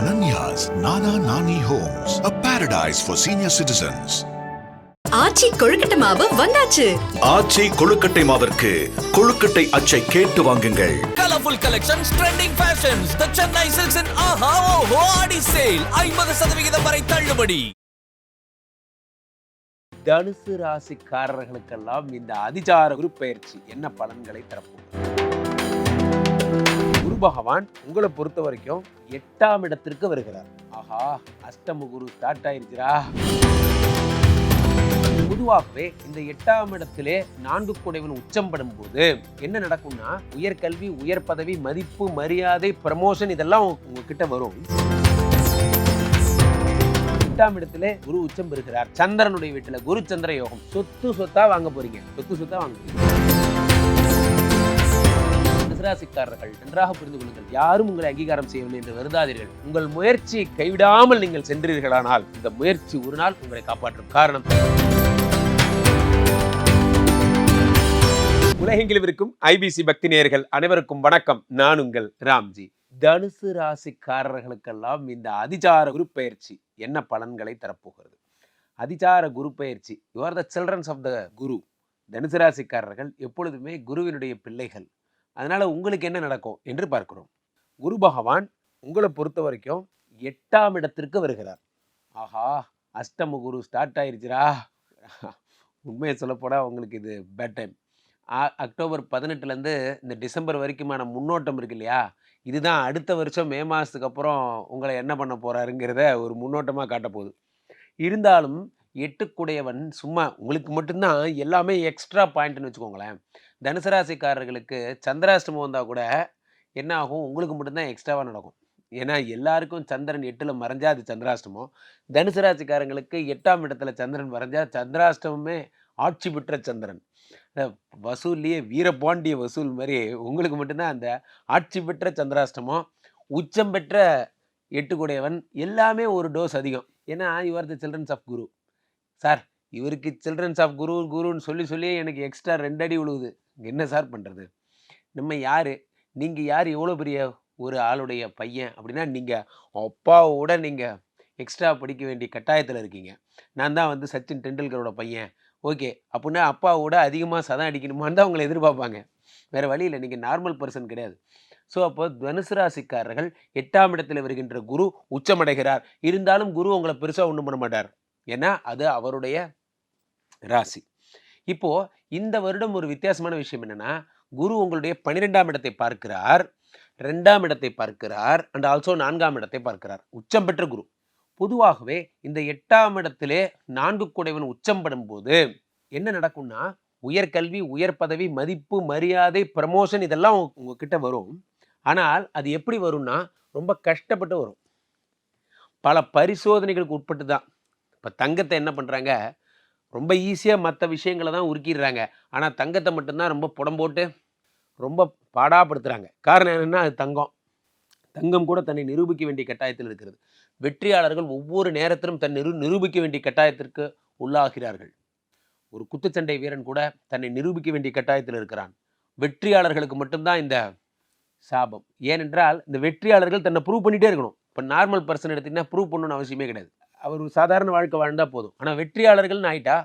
Ananya's Nana Nani Homes, a paradise for senior citizens. ஆச்சி கொழுக்கட்டை மாவு வந்தாச்சு ஆச்சி கொழுக்கட்டை மாவிற்கு கொழுக்கட்டை அச்சை கேட்டு வாங்குங்கள் Colorful collections, trending fashions. The Chennai Silks in Aha Oho Adi sale. ஐம்பது சதவிகிதம் வரை தள்ளுபடி தனுசு ராசிக்காரர்களுக்கெல்லாம் இந்த அதிசார குரு பயிற்சி என்ன பலன்களை தரப்போகுது குரு பகவான் உங்களை பொறுத்த வரைக்கும் எட்டாம் இடத்திற்கு வருகிறார். ஆஹா அஷ்டம குரு ஸ்டார்ட் ஆயிருக்கிறா பொதுவாகவே இந்த எட்டாம் இடத்திலே நான்கு குடைவன் உச்சம் படும்போது என்ன நடக்கும்னா உயர்கல்வி உயர் பதவி மதிப்பு மரியாதை ப்ரமோஷன் இதெல்லாம் உங்ககிட்ட வரும். எட்டாம் இடத்துல குரு உச்சம் பெறுகிறார். சந்திரனுடைய வீட்டுல குரு சந்திர யோகம். சொத்து சொத்தா வாங்க போறீங்க. சொத்து சொத்தா வாங்க போறீங்க. மிதுராசிக்காரர்கள் நன்றாக புரிந்து கொள்ளுங்கள். யாரும் உங்களை அங்கீகாரம் செய்யவில்லை என்று வருதாதீர்கள் உங்கள் முயற்சியை கைவிடாமல் நீங்கள் சென்றீர்களானால் இந்த முயற்சி ஒரு நாள் உங்களை காப்பாற்றும் காரணம். உலகெங்கிலும் இருக்கும் ஐபிசி பக்தி நேயர்கள் அனைவருக்கும் வணக்கம். நான் உங்கள் ராம்ஜி. தனுசு ராசிக்காரர்களுக்கெல்லாம் இந்த அதிசார குரு பயிற்சி என்ன பலன்களை தரப்போகிறது? அதிசார குரு பயிற்சி you are the children of the குரு தனுசு ராசிக்காரர்கள் எப்பொழுதுமே குருவினுடைய பிள்ளைகள். அதனால் உங்களுக்கு என்ன நடக்கும் என்று பார்க்கிறோம். குரு பகவான் உங்களை பொறுத்த வரைக்கும் எட்டாம் இடத்திற்கு வருகிறார். ஆஹா அஷ்டம குரு ஸ்டார்ட் ஆயிருச்சுரா உண்மையை சொல்லப்போனால் உங்களுக்கு இது பேட் டைம் அக்டோபர் பதினெட்டுலேருந்து இந்த டிசம்பர் வரைக்குமான முன்னோட்டம் இருக்கு இல்லையா? இதுதான் அடுத்த வருஷம் மே மாதத்துக்கு அப்புறம் உங்களை என்ன பண்ண போகிறாருங்கிறத ஒரு முன்னோட்டமாக காட்ட போகுது இருந்தாலும் எட்டுக்குடையவன் சும்மா உங்களுக்கு மட்டும்தான் எல்லாமே எக்ஸ்ட்ரா பாயிண்ட்னு வச்சுக்கோங்களேன். தனுசு ராசிக்காரர்களுக்கு சந்திராஷ்டமம் வந்தால் கூட என்ன ஆகும்? உங்களுக்கு மட்டும்தான் எக்ஸ்ட்ராவாக நடக்கும். ஏன்னா எல்லாருக்கும் சந்திரன் எட்டில் மறைஞ்சா அது சந்திராஷ்டமம். தனுசு ராசிக்காரங்களுக்கு எட்டாம் இடத்துல சந்திரன் மறைஞ்சா சந்திராஷ்டமமே ஆட்சி பெற்ற சந்திரன். வசூல்லையே வீரபாண்டிய வசூல் மாதிரி உங்களுக்கு மட்டும்தான் அந்த ஆட்சி பெற்ற சந்திராஷ்டமம். உச்சம் பெற்ற எட்டுக்குடையவன் எல்லாமே ஒரு டோஸ் அதிகம். ஏன்னா your the children's of Guru sir இவருக்கு சில்ட்ரன்ஸ் ஆஃப் குரு குருன்னு சொல்லி சொல்லி எனக்கு எக்ஸ்ட்ரா ரெண்டு அடி விழுவுது என்ன சார் பண்ணுறது நம்ம யார்? நீங்கள் யார்? எவ்வளோ பெரிய ஒரு ஆளுடைய பையன். அப்படின்னா நீங்கள் அப்பாவோட நீங்கள் எக்ஸ்ட்ரா படிக்க வேண்டிய கட்டாயத்தில் இருக்கீங்க. நான் தான் வந்து சச்சின் டெண்டுல்கரோட பையன். ஓகே. அப்படின்னா அப்பாவோட அதிகமாக சதம் அடிக்கணுமான்னு தான் உங்களை எதிர்பார்ப்பாங்க. வேறு வழியில் நீங்கள் நார்மல் பர்சன் கிடையாது. ஸோ அப்போ தனுசு ராசிக்காரர்கள் எட்டாம் இடத்தில் வருகின்ற குரு உச்சமடைகிறார். இருந்தாலும் குரு உங்களை பெருசாக ஒன்றும் பண்ண மாட்டார். ஏன்னா அது அவருடைய ராசி. இப்போ இந்த வருடம் ஒரு வித்தியாசமான விஷயம் என்னன்னா குரு உங்களுடைய பன்னிரெண்டாம் இடத்தை பார்க்கிறார் ரெண்டாம் இடத்தை பார்க்கிறார் அண்ட் ஆல்சோ நான்காம் இடத்தை பார்க்கிறார். உச்சம் பெற்ற குரு. பொதுவாகவே இந்த எட்டாம் இடத்திலே நான்கு குடைவன் உச்சம் படும்போது என்ன நடக்கும்னா உயர்கல்வி உயர் பதவி மதிப்பு மரியாதை ப்ரமோஷன் இதெல்லாம் உங்க- உங்ககிட்ட வரும். ஆனால் அது எப்படி வரும்னா ரொம்ப கஷ்டப்பட்டு வரும். பல பரிசோதனைகளுக்கு உட்பட்டு தான் இப்போ தங்கத்தை என்ன பண்ணுறாங்க ரொம்ப ஈஸியாக மற்ற விஷயங்களை தான் உருக்கிடுறாங்க. ஆனால் தங்கத்தை மட்டும்தான் ரொம்ப புடம் போட்டு ரொம்ப பாடாப்படுத்துகிறாங்க காரணம் என்னென்னா அது தங்கம். தங்கம் கூட தன்னை நிரூபிக்க வேண்டிய கட்டாயத்தில் இருக்கிறது. வெற்றியாளர்கள் ஒவ்வொரு நேரத்திலும் தன் நிரு நிரூபிக்க வேண்டிய கட்டாயத்திற்கு உள்ளாகிறார்கள். ஒரு குத்துச்சண்டை வீரன் கூட தன்னை நிரூபிக்க வேண்டிய கட்டாயத்தில் இருக்கிறான். வெற்றியாளர்களுக்கு மட்டும்தான் இந்த சாபம். ஏனென்றால் இந்த வெற்றியாளர்கள் தன்னை ப்ரூவ் பண்ணிகிட்டே இருக்கணும். இப்போ நார்மல் பர்சன் எடுத்தீங்கன்னா ப்ரூவ் பண்ணணும்னு அவசியமே கிடையாது. அவர் ஒரு சாதாரண வாழ்க்கை வாழ்ந்தால் போதும். ஆனால் வெற்றியாளர்கள்னு ஆயிட்டா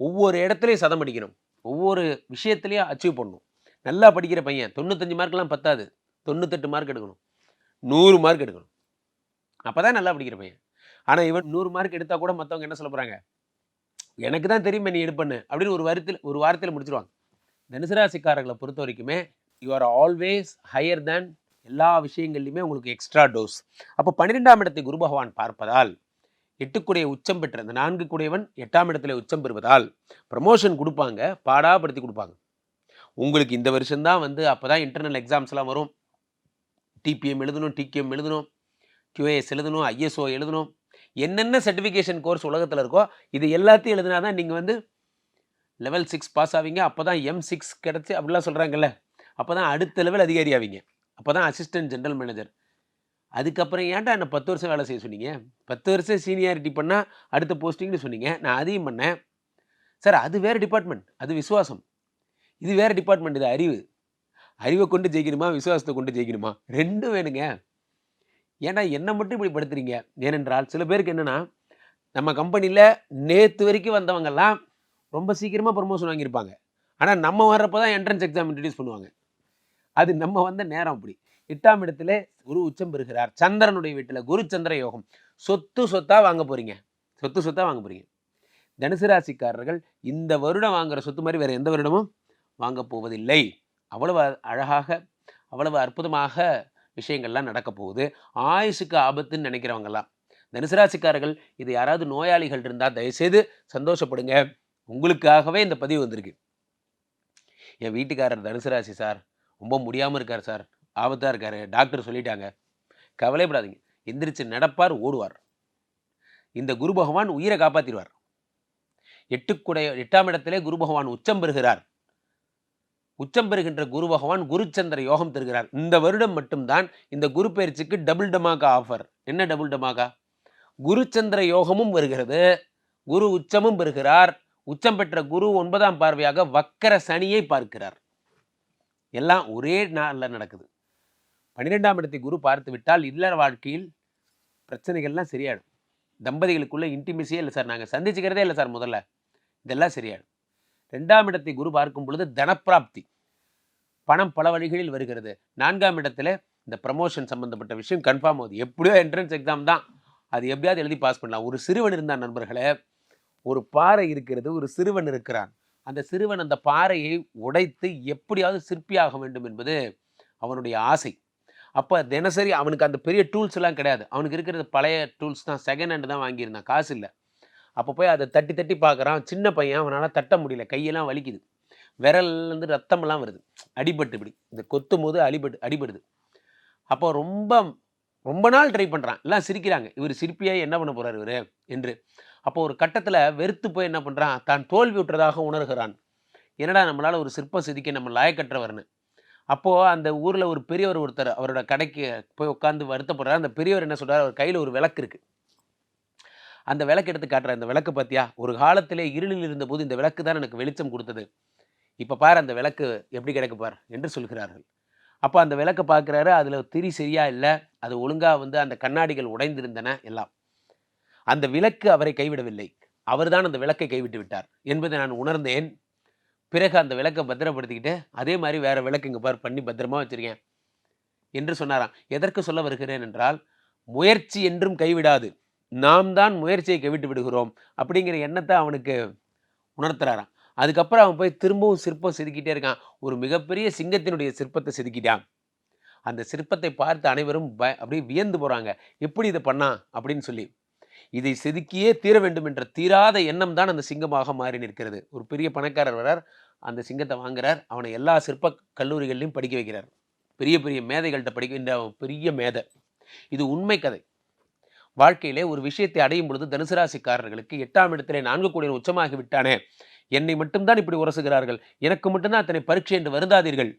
ஒவ்வொரு இடத்துலையும் சதம் அடிக்கணும். ஒவ்வொரு விஷயத்துலையும் அச்சீவ் பண்ணணும். நல்லா படிக்கிற பையன் தொண்ணூத்தஞ்சு மார்க்லாம் பத்தாது. தொண்ணூத்தெட்டு மார்க் எடுக்கணும். நூறு மார்க் எடுக்கணும். அப்போ தான் நல்லா படிக்கிற பையன். ஆனால் இவன் நூறு மார்க் எடுத்தால் கூட மற்றவங்க என்ன சொல்ல போகிறாங்க எனக்கு தான் தெரியுமே நீ எடுப்பண்ணு அப்படின்னு ஒரு வாரத்தில் ஒரு வாரத்தில் முடிச்சிருவாங்க. தனுசராசிக்காரர்களை பொறுத்த வரைக்குமே you are always higher than எல்லா விஷயங்கள்லையுமே உங்களுக்கு எக்ஸ்ட்ரா டோஸ் அப்போ பன்னிரெண்டாம் இடத்தை குரு பகவான் பார்ப்பதால் எட்டுக்குடைய உச்சம் பெற்ற அந்த நான்கு குடையவன் எட்டாம் இடத்துல உச்சம் பெறுவதால் ப்ரமோஷன் கொடுப்பாங்க பாடாப்படுத்தி கொடுப்பாங்க. உங்களுக்கு இந்த வருஷம்தான் வந்து அப்போ தான் இன்டர்னல் எக்ஸாம்ஸ்லாம் வரும். டிபிஎம் எழுதணும் டிகேஎம் எழுதணும் கியூஏஎஸ் எழுதணும் ஐஎஸ்ஓ எழுதணும். என்னென்ன சர்டிஃபிகேஷன் கோர்ஸ் உலகத்தில் இருக்கோ இது எல்லாத்தையும் எழுதினா தான் நீங்கள் வந்து லெவல் சிக்ஸ் பாஸ் ஆவீங்க. அப்போ தான் எம் சிக்ஸ் கிடச்சி அப்படிலாம் சொல்கிறாங்கல்ல அப்போ தான் அடுத்த லெவல் அதிகாரி ஆவீங்க. அப்போ தான் அசிஸ்டன்ட் ஜென்ரல் மேனேஜர் அதுக்கப்புறம் ஏன்டா என்ன பத்து வருஷம் வேலை செய்ய சொன்னீங்க? பத்து வருஷம் சீனியாரிட்டி பண்ணால் அடுத்த போஸ்டிங்னு சொன்னீங்க. நான் அதையும் பண்ணேன். சார் அது வேறு டிபார்ட்மெண்ட் அது விசுவாசம். இது வேறு டிபார்ட்மெண்ட் இது அறிவு. அறிவை கொண்டு ஜெயிக்கணுமா? விசுவாசத்தை கொண்டு ஜெயிக்கணுமா? ரெண்டும் வேணுங்க. ஏன்னா என்னை மட்டும் இப்படி படுத்துறீங்க. ஏனென்றால் சில பேருக்கு என்னென்னா நம்ம கம்பெனியில் நேற்று வரைக்கும் வந்தவங்கெல்லாம் ரொம்ப சீக்கிரமாக ப்ரொமோஷன் வாங்கியிருப்பாங்க. ஆனால் நம்ம வர்றப்போ தான் என்ட்ரன்ஸ் எக்ஸாம் இன்ட்ரடியூஸ் பண்ணுவாங்க. அது நம்ம வந்த நேரம் அப்படி. எட்டாம் இடத்துல குரு உச்சம் பெறுகிறார். சந்திரனுடைய வீட்டில் குரு சந்திர யோகம். சொத்து சொத்தாக வாங்க போகிறீங்க சொத்து சொத்தாக வாங்க போகிறீங்க தனுசு ராசிக்காரர்கள் இந்த வருடம் வாங்குற சொத்து மாதிரி வேறு எந்த வருடமும் வாங்க போவதில்லை. அவ்வளவு அழகாக அவ்வளவு அற்புதமாக விஷயங்கள்லாம் நடக்க போகுது. ஆயுசுக்கு ஆபத்துன்னு நினைக்கிறவங்கலாம். தனுசு ராசிக்காரர்கள் இது யாராவது நோயாளிகள் இருந்தால் தயவுசெய்து சந்தோஷப்படுங்க. உங்களுக்காகவே இந்த பதிவு வந்திருக்கு. என் வீட்டுக்காரர் தனுசு ராசி சார் ரொம்ப முடியாமல் இருக்கார் சார். ஆபத்தாக இருக்கார். டாக்டர் சொல்லிட்டாங்க. கவலைப்படாதீங்க. எந்திரிச்சு நடப்பார் ஓடுவார். இந்த குரு பகவான் உயிரை காப்பாற்றிடுவார் எட்டுக்குடைய எட்டாம் இடத்திலே குரு பகவான் உச்சம் பெறுகிறார். உச்சம் பெறுகின்ற குரு பகவான் குருச்சந்திர யோகம் தருகிறார். இந்த வருடம் மட்டும்தான் இந்த குரு பயிற்சிக்கு டபுள் டமாகா ஆஃபர் என்ன டபுள் டமாகா? குருச்சந்திர யோகமும் வருகிறது. குரு உச்சமும் பெறுகிறார். உச்சம் பெற்ற குரு ஒன்பதாம் பார்வையாக வக்கர சனியை பார்க்கிறார். எல்லாம் ஒரே நாளில் நடக்குது. பன்னிரெண்டாம் இடத்தை குரு பார்த்து விட்டால் இல்லற வாழ்க்கையில் பிரச்சனைகள்லாம் சரியாயிடும். தம்பதிகளுக்குள்ளே இன்டிமிசியே இல்லை சார். நாங்கள் சந்திச்சுக்கிறதே இல்லை சார் முதல்ல. இதெல்லாம் சரியாயிடும். ரெண்டாம் இடத்தை குரு பார்க்கும் பொழுது தனப்பிராப்தி. பணம் பல வழிகளில் வருகிறது. நான்காம் இடத்துல இந்த ப்ரமோஷன் சம்மந்தப்பட்ட விஷயம் கன்ஃபார்ம் ஆகுது. எப்படியோ என்ட்ரன்ஸ் எக்ஸாம் தான். அது எப்படியாவது எழுதி பாஸ் பண்ணலாம். ஒரு சிறுவன் இருந்தான் நண்பர்களே. ஒரு பாறை இருக்கிறது. ஒரு சிறுவன் இருக்கிறான். அந்த சிறுவன் அந்த பாறையை உடைத்து எப்படியாவது சிற்பியாக வேண்டும் என்பது அவனுடைய ஆசை. அப்போ தினசரி அவனுக்கு அந்த பெரிய டூல்ஸ்லாம் கிடையாது. அவனுக்கு இருக்கிறது பழைய டூல்ஸ் தான் செகண்ட் ஹேண்டு தான் வாங்கியிருந்தான். காசு இல்லை. அப்போ போய் அதை தட்டி தட்டி பார்க்குறான். சின்ன பையன் அவனால் தட்ட முடியல. கையெல்லாம் வலிக்குது. விரல்லேருந்து ரத்தமெல்லாம் வருது. அடிபட்டு இப்படி. இந்த கொத்தும் போது அடிபட்டு அடிபடுது. அப்போ ரொம்ப ரொம்ப நாள் ட்ரை பண்ணுறான் எல்லாம் சிரிக்கிறாங்க. இவர் சிரிப்பியாய் என்ன பண்ண போகிறார் இவர்? என்று. அப்போ ஒரு கட்டத்தில் வெறுத்து போய் என்ன பண்ணுறான் தான் தோல்வி விட்டுறதாக உணர்கிறான். என்னடா நம்மளால் ஒரு சிற்பம் செதுக்க நம்ம லாயக்கற்றவர்னு. அப்போது அந்த ஊரில் ஒரு பெரியவர் ஒருத்தர் அவரோட கடைக்கு போய் உட்காந்து வருத்தப்படுறாரு. அந்த பெரியவர் என்ன சொல்கிறார் அவர் கையில் ஒரு விளக்கு இருக்குது அந்த விளக்கு எடுத்து காட்டுற இந்த விளக்கு பார்த்தியா ஒரு காலத்திலே இருளில் இருந்தபோது இந்த விளக்கு தான் எனக்கு வெளிச்சம் கொடுத்தது. இப்போ பார் அந்த விளக்கு எப்படி கிடைக்கு பார்? என்று சொல்கிறார்கள். அப்போ அந்த விளக்கை பார்க்குறாரு அதில் திரி சரியாக இல்லை. அது ஒழுங்காக வந்து அந்த கண்ணாடிகள் உடைந்திருந்தன எல்லாம். அந்த விளக்கு அவரை கைவிடவில்லை. அவர்தான் அந்த விளக்கை கைவிட்டு விட்டார் என்பதை நான் உணர்ந்தேன். பிறகு அந்த விளக்கை பத்திரப்படுத்திக்கிட்டு அதே மாதிரி வேறு விளக்கு இங்கே பார் பண்ணி பத்திரமா வச்சுருக்கேன் என்று சொன்னாராம். எதற்கு சொல்ல வருகிறேன் என்றால் முயற்சி என்றும் கைவிடாது. நாம் தான் முயற்சியை கைவிட்டு விடுகிறோம் அப்படிங்கிற எண்ணத்தை அவனுக்கு உணர்த்துறாராம். அதுக்கப்புறம் அவன் போய் திரும்பவும் சிற்பம் செதுக்கிட்டே இருக்கான். ஒரு மிகப்பெரிய சிங்கத்தினுடைய சிற்பத்தை செதுக்கிட்டான். அந்த சிற்பத்தை பார்த்து அனைவரும் ப அப்படியே வியந்து போகிறாங்க எப்படி இதை பண்ணான் அப்படின்னு சொல்லி. இதை செதுக்கியே தீர வேண்டும் என்ற தீராத எண்ணம் தான் அந்த சிங்கமாக மாறி நிற்கிறது. ஒரு பெரிய பணக்காரர் வரார் அந்த சிங்கத்தை வாங்குறார். அவனை எல்லா சிற்ப கல்லூரிகள்லையும் படிக்க வைக்கிறார். பெரிய பெரிய மேதைகள்கிட்ட படிக்கின்ற பெரிய மேதை. இது உண்மை கதை. வாழ்க்கையிலே ஒரு விஷயத்தை அடையும் பொழுது தனுசு ராசிக்காரர்களுக்கு எட்டாம் இடத்திலே நான்கு கோடி உச்சமாகி விட்டானே என்னை மட்டும்தான் இப்படி உரசுகிறார்கள். எனக்கு மட்டும்தான் அத்தனை பரீட்சை என்று வருந்தாதீர்கள்.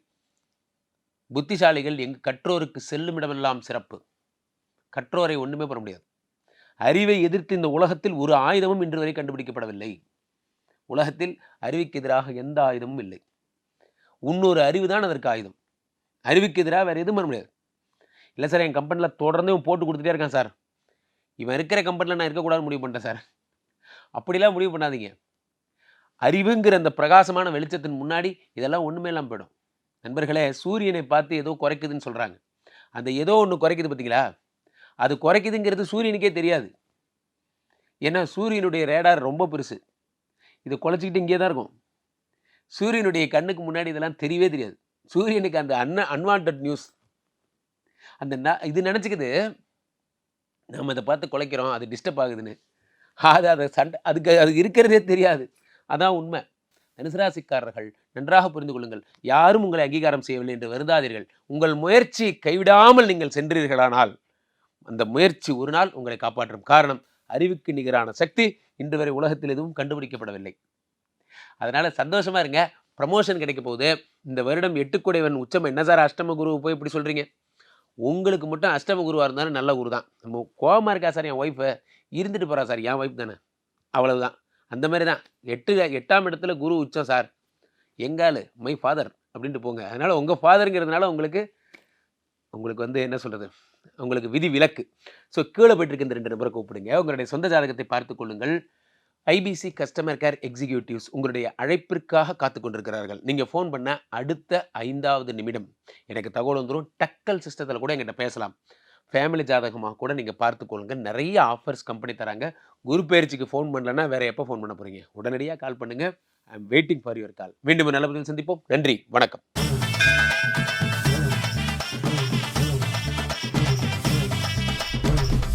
புத்திசாலிகள் எங்கு கற்றோருக்கு செல்லும் இடமெல்லாம் சிறப்பு. கற்றோரை ஒன்றுமே பண்ண முடியாது. அறிவை எதிர்த்து இந்த உலகத்தில் ஒரு ஆயுதமும் இன்று வரை கண்டுபிடிக்கப்படவில்லை. உலகத்தில் அறிவுக்கு எதிராக எந்த ஆயுதமும் இல்லை. இன்னொரு அறிவு தான் அதற்கு ஆயுதம். அறிவுக்கு எதிராக வேறு எதுவும் பண்ண முடியாது. இல்லை சார் என் கம்பெனியில் தொடர்ந்து இவன் போட்டு கொடுத்துட்டே இருக்கான் சார் இவன் இருக்கிற கம்பெனியில் நான் இருக்கக்கூடாது முடிவு பண்ணிட்டேன் சார் அப்படிலாம் முடிவு பண்ணாதீங்க. அறிவுங்கிற அந்த பிரகாசமான வெளிச்சத்தின் முன்னாடி இதெல்லாம் ஒன்றுமே இல்லாமல் போயிடும். நண்பர்களே சூரியனை பார்த்து ஏதோ குறைக்குதுன்னு சொல்கிறாங்க அந்த ஏதோ ஒன்று குறைக்குது பார்த்தீங்களா அது குறைக்குதுங்கிறது சூரியனுக்கே தெரியாது. ஏன்னா சூரியனுடைய ரேடார் ரொம்ப பெருசு. இதை குலைச்சிக்கிட்டு இங்கே தான் இருக்கும். சூரியனுடைய கண்ணுக்கு முன்னாடி இதெல்லாம் தெரியவே தெரியாது. சூரியனுக்கு அந்த அன்ன அன்வான்ட் நியூஸ் அந்த ந- இது நினச்சிக்குது நம்ம அதை பார்த்து குலைக்கிறோம் அது டிஸ்டர்ப் ஆகுதுன்னு. அது அதை சண்டை அதுக்கு அது இருக்கிறதே தெரியாது. அதான் உண்மை. தனுசராசிக்காரர்கள் நன்றாக புரிந்து கொள்ளுங்கள். யாரும் உங்களை அங்கீகாரம் செய்யவில்லை என்று வருந்தாதீர்கள். உங்கள் முயற்சி கைவிடாமல் நீங்கள் சென்றீர்களானால் அந்த முயற்சி ஒரு நாள் உங்களை காப்பாற்றும். காரணம் அறிவுக்கு நிகரான சக்தி இன்று வரை உலகத்தில் எதுவும் கண்டுபிடிக்கப்படவில்லை. அதனால் சந்தோஷமாக இருங்க. ப்ரமோஷன் கிடைக்க போகுது. இந்த வருடம் எட்டுக்குடையவன் உச்சம் என்ன சார்? அஷ்டம குரு போய் இப்படி சொல்கிறீங்க உங்களுக்கு மட்டும் அஷ்டம குருவாக இருந்தாலும் நல்ல குரு தான். நம்ம கோபமாக இருக்கா சார்? என் ஒய்ஃபு இருந்துட்டு போகிறா சார். என் ஒய்ஃப் தானே. அவ்வளவுதான். அந்த மாதிரி தான். எட்டு எட்டாம் இடத்துல குரு உச்சம் சார். எங்காலு மை ஃபாதர் அப்படின்ட்டு போங்க. அதனால் உங்கள் ஃபாதருங்கிறதுனால உங்களுக்கு உங்களுக்கு வந்து என்ன சொல்கிறது உங்களுக்கு விதி விலக்கு ஸோ கீழே போயிட்டு இந்த ரெண்டு நபரை கூப்பிடுங்க. உங்களுடைய சொந்த ஜாதகத்தை பார்த்து கொள்ளுங்கள். ஐபிசி கஸ்டமர் கேர் எக்ஸிக்யூட்டிவ்ஸ் உங்களுடைய அழைப்பிற்காக காத்து கொண்டிருக்கிறார்கள். நீங்கள் ஃபோன் பண்ண அடுத்த ஐந்தாவது நிமிடம். எனக்கு தகவல் வந்துடும் டக்கல் சிஸ்டத்தில் கூட எங்கிட்ட பேசலாம். ஃபேமிலி ஜாதகமாக கூட நீங்கள் பார்த்துக்கொள்ளுங்க நிறைய ஆஃபர்ஸ் கம்பெனி தராங்க. குரு பயிற்சிக்கு ஃபோன் பண்ணலன்னா வேறு எப்போ ஃபோன் பண்ண போகிறீங்க உடனடியாக கால் பண்ணுங்கள் I am waiting for your call மீண்டும் நல்ல பதில் சந்திப்போம். நன்றி. வணக்கம்.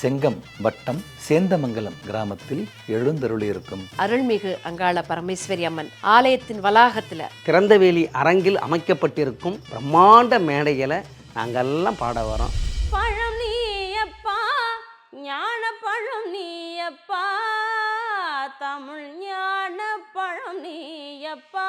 செங்கம் வட்டம் சேந்தமங்கலம் கிராமத்தில் எழுந்தருளியிருக்கும். அருள்மிகு அங்காள பரமேஸ்வரி அம்மன் ஆலயத்தின் வளாகத்துல திறந்தவேலி அரங்கில் அமைக்கப்பட்டிருக்கும் பிரம்மாண்ட மேடைகளை நாங்கள்லாம் பாட வரோம். பழம் நீயப்பா ஞான பழம் நீயப்பா தமிழ் ஞான பழம் நீயப்பா.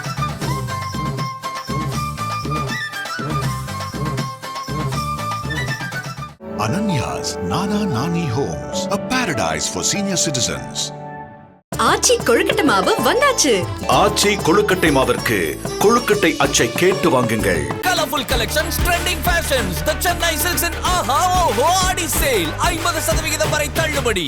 Ananya's Nana Nani Homes, a paradise for senior citizens. ஆச்சி கொழுக்கட்டை மாவு வந்தாச்சு. ஆச்சி கொழுக்கட்டை மாவிற்கு கொழுக்கட்டை அச்சை கேட்டு வாங்குங்கள். Colourful collections trending fashions the Chennai silks ஆஹா ஓஹோ ஆடி சேல் ஐம்பது சதவிகிதம் வரை தள்ளுபடி.